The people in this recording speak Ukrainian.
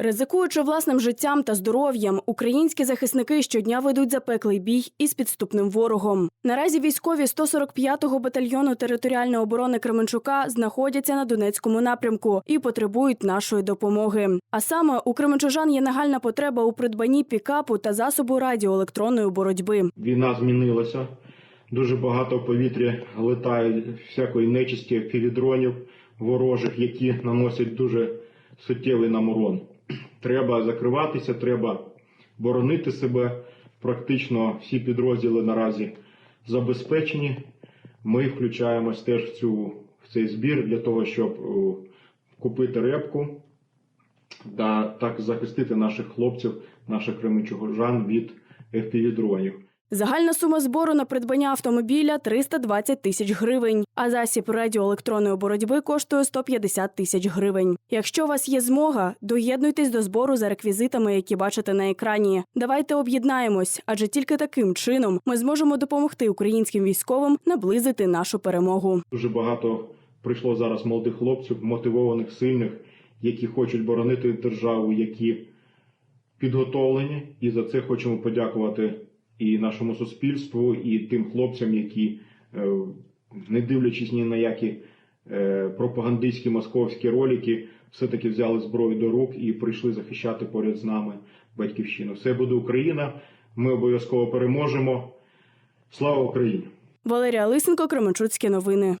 Ризикуючи власним життям та здоров'ям, українські захисники щодня ведуть запеклий бій із підступним ворогом. Наразі військові 145-го батальйону територіальної оборони Кременчука знаходяться на Донецькому напрямку і потребують нашої допомоги. А саме у кременчужан є нагальна потреба у придбанні пікапу та засобу радіоелектронної боротьби. Війна змінилася. Дуже багато в повітрі летає всякої нечисті філідронів ворожих, які наносять дуже суттєвий нам урон. Треба закриватися, треба боронити себе. Практично всі підрозділи наразі забезпечені. Ми включаємось теж в, цю, в цей збір для того, щоб е, купити репку та так захистити наших хлопців, наших кременчугожан від FPV-дронів. Загальна сума збору на придбання автомобіля 320 тисяч гривень, а засіб радіоелектронної боротьби коштує 150 тисяч гривень. Якщо у вас є змога, доєднуйтесь до збору за реквізитами, які бачите на екрані. Давайте об'єднаємось, адже тільки таким чином ми зможемо допомогти українським військовим наблизити нашу перемогу. Дуже багато прийшло зараз молодих хлопців, мотивованих, сильних, які хочуть боронити державу, які підготовлені. І за це хочемо подякувати і нашому суспільству, і тим хлопцям, які, е, не дивлячись ні на які е, пропагандистські московські ролики, все-таки взяли зброю до рук і прийшли захищати поряд з нами батьківщину. Все буде Україна. Ми обов'язково переможемо. Слава Україні! Валерія Лисенко, Кременчуцькі новини.